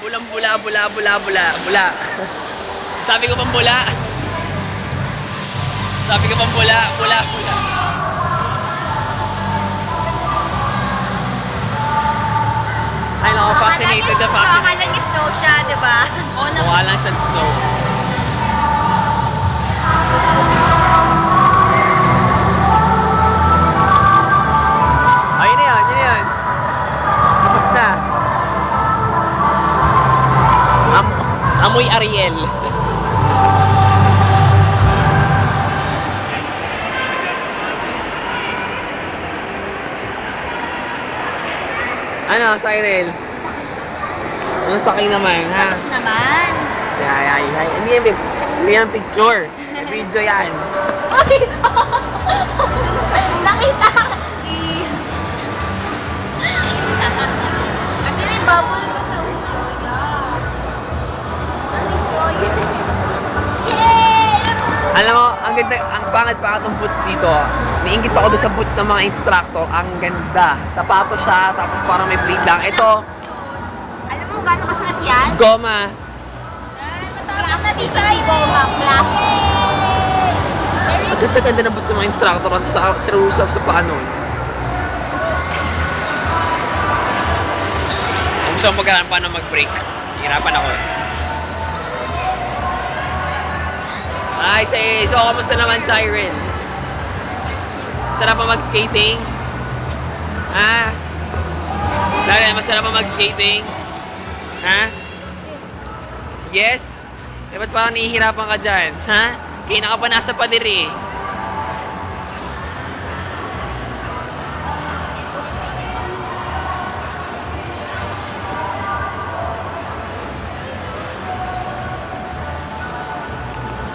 bula, bula, bula, bula. Sabi ko pang bula. Sabi ko pang bula, bula, bula. Ay, nako, fascinated na fascinated. Akala niya snow siya, di ba? Oo Mukha lang amoy Ariel. ano, Cyril? Anong sakay naman, ha? naman. Ay, ay, ay. Hindi yan, babe. Hindi yan picture. Video yan. Ay! Nakita! I- Ate, may bubble Alam mo, ang ganda, ang pangit pa itong boots dito. Niingit ako doon sa boots ng mga instructor. Ang ganda. Sapato siya, tapos parang may plate lang. Ito, Alam mo gano'ng kasulat yan? goma. Class na dito ay goma. Plastic. Ang ganda-ganda ng boots ng mga instructor kasi sa, sa usap sa paano. Kung gusto mo magkaroon paano mag-break, hirapan ako. Ay, say, so kamusta naman, Siren? Sarap pa mag-skating? Ha? Siren, masarap pa mag-skating? Ha? Yes? Eh, ba't parang nahihirapan ka dyan? Ha? Kaya ka pa pader eh.